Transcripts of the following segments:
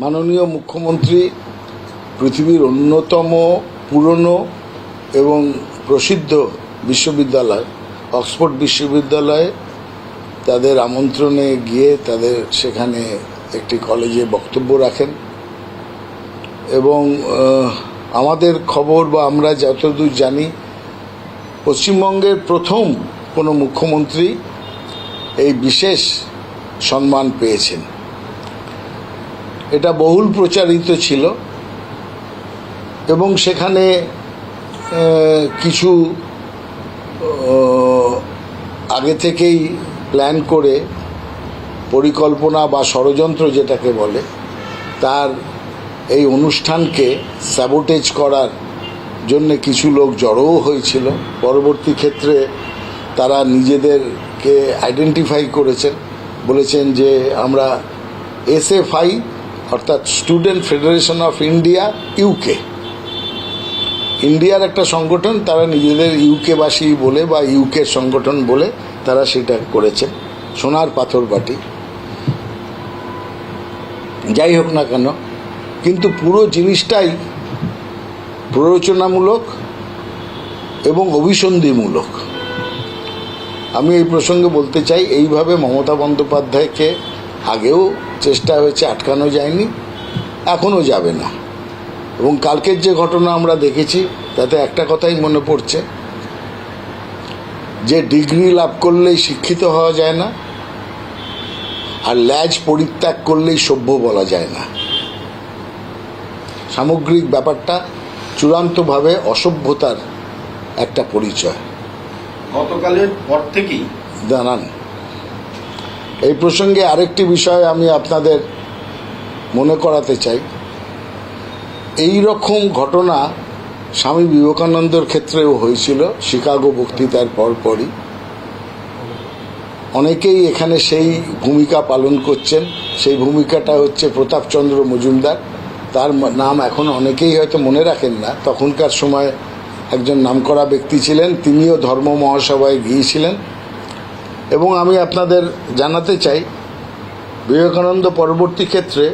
মাননীয় মুখ্যমন্ত্রী পৃথিবীর অন্যতম পুরনো এবং প্রসিদ্ধ বিশ্ববিদ্যালয়, অক্সফোর্ড বিশ্ববিদ্যালয়ে তাদের আমন্ত্রণে গিয়ে তাদের সেখানে একটি কলেজে বক্তব্য রাখেন এবং আমাদের খবর বা আমরা যতদূর জানি, পশ্চিমবঙ্গের প্রথম কোনো মুখ্যমন্ত্রী এই বিশেষ সম্মান পেয়েছেন। এটা বহুল প্রচারিত ছিল এবং সেখানে কিছু আগে থেকেই প্ল্যান করে পরিকল্পনা বা ষড়যন্ত্র যেটাকে বলে, তার এই অনুষ্ঠানকে স্যাবোটেজ করার জন্য কিছু লোক জড়োও হয়েছিল। পরবর্তী ক্ষেত্রে তারা নিজেদেরকে আইডেন্টিফাই করেছেন, বলেছেন যে আমরা এসএফআই অর্থাৎ student federation of India UK ইন্ডিয়ার একটা সংগঠন, তারা নিজেদের ইউকেবাসী বলে বা ইউকে সংগঠন বলে তারা সেটা করেছে, সোনার পাথর বাটি। যাই হোক না কেন, কিন্তু পুরো জিনিসটাই প্ররোচনামূলক এবং অভিসন্ধিমূলক। আমি এই প্রসঙ্গে বলতে চাই, এইভাবে মমতা বন্দ্যোপাধ্যায়কে আগেও চেষ্টা হয়েছে আটকানো যায়নি এখনও যাবে না। এবং কালকের যে ঘটনা আমরা দেখেছি তাতে একটা কথাই মনে পড়ছে যে ডিগ্রি লাভ করলেই শিক্ষিত হওয়া যায় না আর ল্যাজ পরিত্যাগ করলেই সভ্য বলা যায় না। সামগ্রিক ব্যাপারটা চূড়ান্তভাবে অসভ্যতার একটা পরিচয়। গতকালের পর থেকেই জানান এই প্রসঙ্গে আরেকটি বিষয় আমি আপনাদের মনে করাতে চাই। এই রকম ঘটনা স্বামী বিবেকানন্দর ক্ষেত্রেও হয়েছিল, শিকাগো বক্তৃতার পরপরই অনেকেই এখানে সেই ভূমিকা পালন করছেন। সেই ভূমিকাটা হচ্ছে প্রতাপচন্দ্র মজুমদার। তার নাম এখন অনেকেই হয়তো মনে রাখেন না। তখনকার সময় একজন নামকরা ব্যক্তি ছিলেন, তিনিও ধর্ম মহাসভায় গিয়েছিলেন। এবং আমি আপনাদের জানাতে চাই, বিবেকানন্দ পরবর্তী ক্ষেত্রে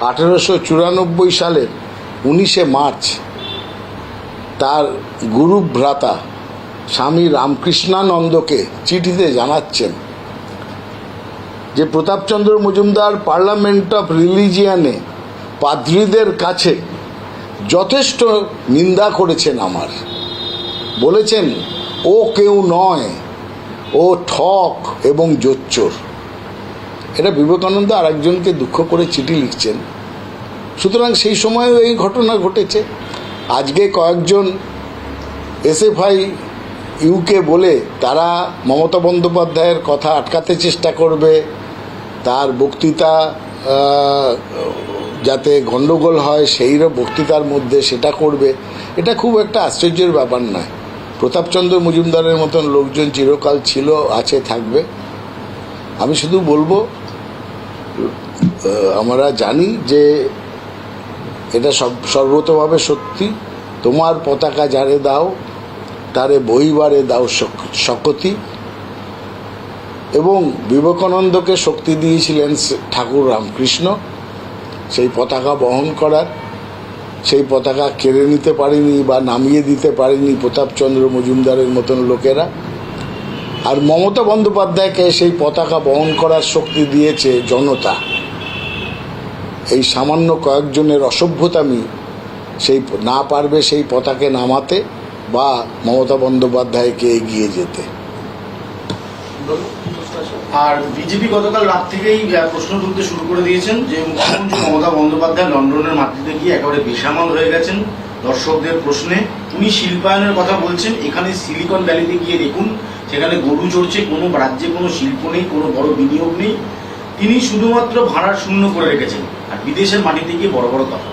আঠেরোশো চুরানব্বই সালের উনিশে মার্চ তার গুরু ভ্রাতা স্বামী রামকৃষ্ণানন্দকে চিঠিতে জানাচ্ছেন যে প্রতাপচন্দ্র মজুমদার পার্লামেন্ট অফ রিলিজিয়ানে পাদ্রীদের কাছে যথেষ্ট নিন্দা করেছেন আমার। বলেছেন, ও কেউ নয় ও ঠক এবং জোচ্চোর। এটা বিবেকানন্দ আর একজনকে দুঃখ করে চিঠি লিখছেন। সুতরাং সেই সময়ও এই ঘটনা ঘটেছে। আজকে কয়েকজন এসএফআই ইউকে বলে তারা মমতা বন্দ্যোপাধ্যায়ের কথা আটকাতে চেষ্টা করবে, তার বক্তৃতা যাতে গণ্ডগোল হয় সেইরও বক্তৃতার মধ্যে সেটা করবে। এটা খুব একটা আশ্চর্যের ব্যাপার নয়। প্রতাপচন্দ্র মজুমদারের মতন লোকজন চিরকাল ছিল, আছে, থাকবে। আমি শুধু বলব আমরা জানি যে এটা সব, সর্বতভাবে সত্যি। তোমার পতাকা যারে দাও, তারে বহিবারে দাও শক- শকতি। এবং বিবেকানন্দকে শক্তি দিয়েছিলেন ঠাকুর রামকৃষ্ণ। সেই পতাকা বহন করার সেই পতাকা কেড়ে নিতে পারেনি বা নামিয়ে দিতে পারেনি প্রতাপচন্দ্র মজুমদারের মতন লোকেরা। আর মমতা বন্দ্যোপাধ্যায়কে সেই পতাকা বহন করার শক্তি দিয়েছে জনতা। এই সামান্য কয়েকজনের অসভ্যতামি সেই না পারবে সেই পতাকে নামাতে বা মমতা বন্দ্যোপাধ্যায়কে এগিয়ে যেতে। আর বিজেপি গতকাল রাত থেকেই প্রশ্ন তুলতে শুরু করে দিয়েছেন যে মুখ্যমন্ত্রী মমতা বন্দ্যোপাধ্যায় লন্ডনের মাটিতে গিয়ে একেবারে বেসামাল হয়ে গেছেন দর্শকদের প্রশ্নে। উনি শিল্পায়নের কথা বলছেন, এখানে সিলিকন ভ্যালিতে গিয়ে দেখুন, সেখানে গরু চড়ছে, কোনো রাজ্যে কোনো শিল্প নেই, কোনো বড় বিনিয়োগ নেই। তিনি শুধুমাত্র ভাড়া শূন্য করে রেখেছেন আর বিদেশের মাটিতে গিয়ে বড় বড় কথা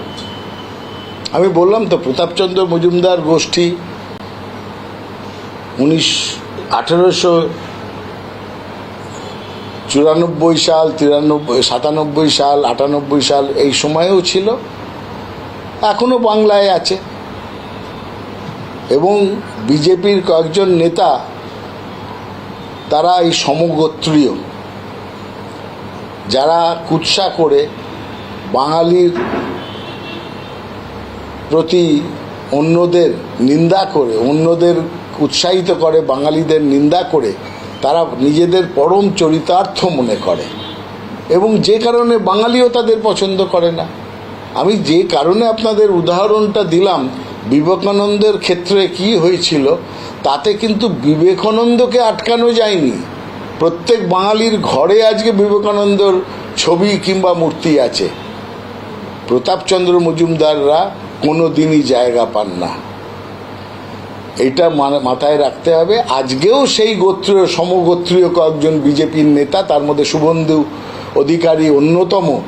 আমি বললাম তো, প্রতাপচন্দ্র মজুমদার গোষ্ঠী উনিশ আঠেরোশো চুরানব্বই সাল, তিরানব্বই, সাতানব্বই সাল, আটানব্বই সাল, এই সময়েও ছিল। এখনও বাংলায় আছে। এবং বিজেপির কয়েকজন নেতা তারা এই সমগোত্রীয়। যারা কুৎসা করে বাঙালির প্রতি অন্যদের নিন্দা করে, অন্যদের উৎসাহিত করে, বাঙালিদের নিন্দা করে তারা নিজেদের পরম চরিতার্থ মনে করে। এবং যে কারণে বাঙালিও তাদের পছন্দ করে না। আমি যে কারণে আপনাদের উদাহরণটা দিলাম, বিবেকানন্দের ক্ষেত্রে কি হয়েছিল, তাতে কিন্তু বিবেকানন্দকে আটকানো যায়নি। প্রত্যেক বাঙালির ঘরে আজকে বিবেকানন্দর ছবি কিংবা মূর্তি আছে। প্রতাপচন্দ্র মজুমদাররা কোনো দিনই জায়গা পান না। এটা মানে মাথায় রাখতে হবে। আজকেও সেই গোত্রীয়, সমগোত্রীয় কয়েকজন বিজেপির নেতা, তার মধ্যে শুভেন্দু অধিকারী অন্যতম,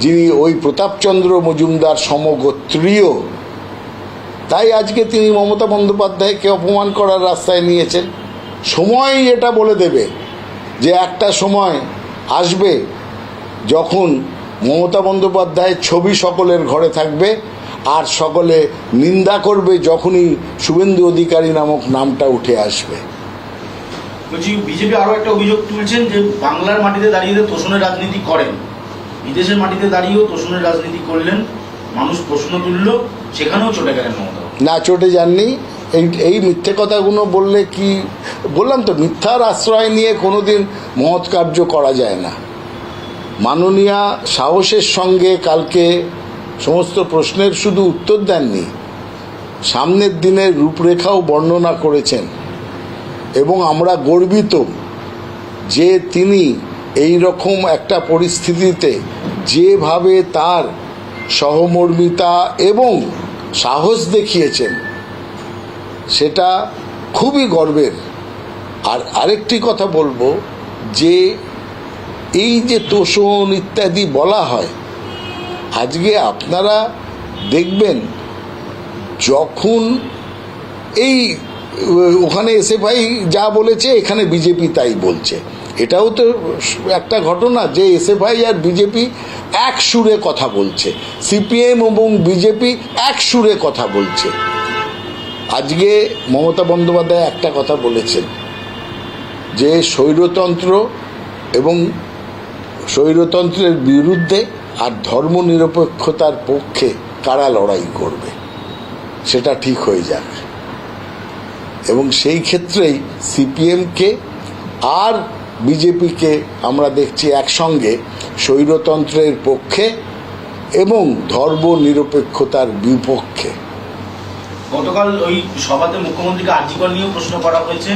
যিনি ওই প্রতাপচন্দ্র মজুমদার সমগোত্রীয়। তাই আজকে তিনি মমতা বন্দ্যোপাধ্যায়কে অপমান করার রাস্তায় নিয়েছেন। সময় এটা বলে দেবে যে একটা সময় আসবে যখন মমতা বন্দ্যোপাধ্যায়ের ছবি সকলের ঘরে থাকবে। আর সকলে নিন্দা করবে যখনই শুভেন্দু অধিকারী নামক নামটা উঠে আসবে। বলছি বিজেপি আরও একটা অভিযোগ তুলছেন যে বাংলার মাটিতে দাঁড়িয়ে তোষণের রাজনীতি করেন বিদেশের মাটিতে দাঁড়িয়েও তোষণের রাজনীতি করলেন মানুষ প্রশ্ন তুললো সেখানেও চলে গেলেন না চটে যাননি। এই এই মিথ্যে কথাগুলো বললে কি বললাম তো মিথ্যার আশ্রয় নিয়ে কোনোদিন মহৎ কার্য করা যায় না। মাননীয়া সাহসের সঙ্গে কালকে সমস্ত প্রশ্নের শুধু উত্তর দেননি, সামনের দিনের রূপরেখাও বর্ণনা করেছেন। এবং আমরা গর্বিত যে তিনি এই রকম একটা পরিস্থিতিতে যেভাবে তার সহমর্মিতা এবং সাহস দেখিয়েছেন, সেটা খুবই গর্বের। আর আরেকটি কথা বলব যে এই যে তোষণ ইত্যাদি বলা হয় আজকে আপনারা দেখবেন যখন এই, ওখানে এসে ভাই যা বলেছে, এখানে বিজেপি তাই বলছে। এটাও তো একটা ঘটনা যে এসে ভাই আর বিজেপি এক সুরে কথা বলছে। সিপিএম এবং বিজেপি এক সুরে কথা বলছে। আজকে মমতা বন্দ্যোপাধ্যায় একটা কথা বলেছেন যে স্বৈরতন্ত্র এবং স্বৈরতন্ত্রের বিরুদ্ধে আর ধর্মনিরপেক্ষতার পক্ষে কারা লড়াই করবে? সেটা ঠিক হয়ে যাক। এবং সেই ক্ষেত্রেই সিপিএমকে আর বিজেপিকে আমরা দেখছি একসঙ্গে স্বৈরতন্ত্রের পক্ষে এবং ধর্মনিরপেক্ষতার বিপক্ষে। গতকাল ওই সভাতে মুখ্যমন্ত্রীকে আর্জিকর নিয়েও প্রশ্ন করা হয়েছে।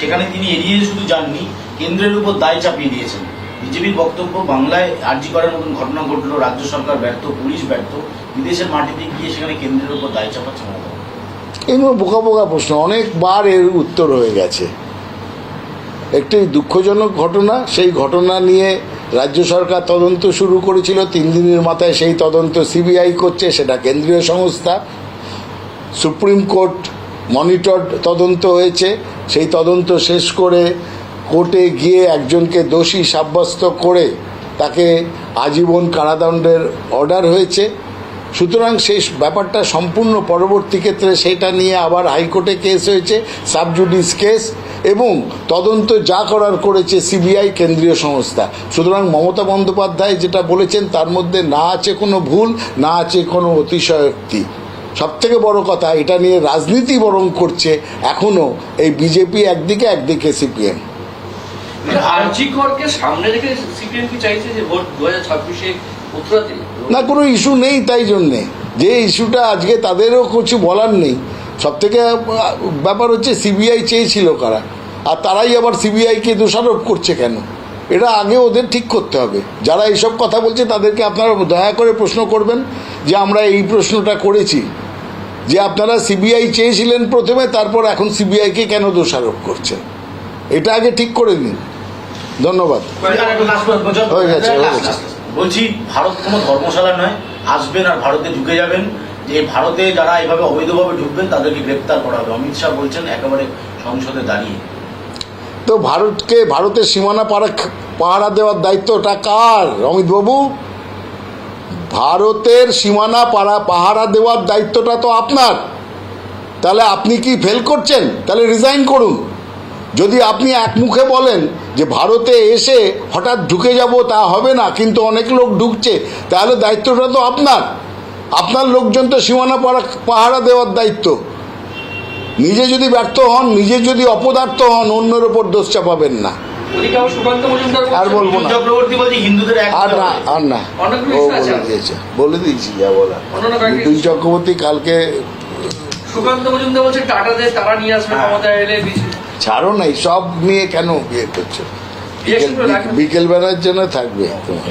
সেখানে তিনি এড়িয়ে শুধু যাননি, কেন্দ্রের উপর দায় চাপিয়ে দিয়েছেন। বিজেপির বক্তব্য বাংলায় আর্জিকরের মতন ঘটনা ঘটলো, রাজ্য সরকার ব্যর্থ, পুলিশ ব্যর্থ, বিদেশের মাটিতে গিয়ে সেখানে কেন্দ্রের উপর দায় চাপাচ্ছে মমতা এগুলো বোকা বোকা প্রশ্ন। অনেকবার এর উত্তর হয়ে গেছে। একটি দুঃখজনক ঘটনা, সেই ঘটনা নিয়ে রাজ্য সরকার তদন্ত শুরু করেছিল, তিন দিনের মাথায় সেই তদন্ত সিবিআই করছে, সেটা কেন্দ্রীয় সংস্থা। সুপ্রিম কোর্ট মনিটর তদন্ত হয়েছে, সেই তদন্ত শেষ করে কোর্টে গিয়ে একজনকে দোষী সাব্যস্ত করে তাকে আজীবন কারাদণ্ডের অর্ডার হয়েছে। সুতরাং সেই ব্যাপারটা সম্পূর্ণ পরবর্তী ক্ষেত্রে সেটা নিয়ে আবার হাইকোর্টে কেস হয়েছে, সাবজুডিস কেস, এবং তদন্ত যা করার করেছে সিবিআই কেন্দ্রীয় সংস্থা। সুতরাং মমতা বন্দ্যোপাধ্যায় যেটা বলেছেন, তার মধ্যে না আছে কোনো ভুল, না আছে কোনো অতিশয়োক্তি। সব থেকে বড় কথা, এটা নিয়ে রাজনীতি বরং করছে এখনও এই বিজেপি একদিকে একদিকে সিপিএম। আরজি করকে সামনে রেখে সিপিএম কি চাইছে যে ভোট দু হাজার ছাব্বিশে না, কোনো ইস্যু নেই তাই জন্যে। যে ইস্যুটা আজকে তাদেরও কিছু বলার নেই। সব থেকে ব্যাপার হচ্ছে সিবিআই চেয়েছিল কারা। আর তারাই আবার সিবিআইকে দোষারোপ করছে কেন? এটা আগে ওদের ঠিক করতে হবে। যারা এইসব কথা বলছে তাদেরকে আপনারা দয়া করে প্রশ্ন করবেন যে আমরা এই প্রশ্নটা করেছি। যে আপনারা সিবিআই চেয়েছিলেন প্রথমে, তারপর এখন সিবিআইকে কেন দোষারোপ করছেন? এটা আগে ঠিক করে নিন ধন্যবাদ। হয়ে গেছে। বলছি ভারত কোনো ধর্মশালা নয় আসবেন আর ভারতে ঢুকে যাবেন। যে ভারতে যারা এভাবে অবৈধভাবে ঢুকবেন তাদেরকে গ্রেপ্তার করা হবে। অমিত শাহ বলছেন একেবারে সংসদে দাঁড়িয়ে। তো ভারতকে ভারতের সীমানা পাড়া পাহারা দেওয়ার দায়িত্বটা কার? অমিতবাবু? ভারতের সীমানা পাড়া পাহারা দেওয়ার দায়িত্বটা তো আপনার। তাহলে আপনি কি ফেল করছেন? তাহলে রিজাইন করুন। যদি আপনি এক মুখে বলেন যে ভারতে এসে হঠাৎ ঢুকে যাব তা হবে না কিন্তু অনেক লোক ঢুকছে তাহলে দায়িত্বটা তো আপনার। আপনার লোকজন তো সীমানা পাহারা দেওয়ার দায়িত্ব। নিজে যদি ব্যর্থ হন নিজে যদি অপদার্থ হন অন্যের ওপর দোষ চাপাবেন না। আর বলব না। আর না আর না। ও বলে দিয়েছে বলে দিয়েছি যা বলা চক্রবর্তী কালকে সুকান্ত মজুমদার বলছে টাটাদের তারা নিয়ে আসবে হ্যাঁ। ক্ষমতা এলে ছাড়ো নাই সব নিয়ে কেন বিয়ে করছ। বিকেল বেলার জন্য থাকবে। তোমার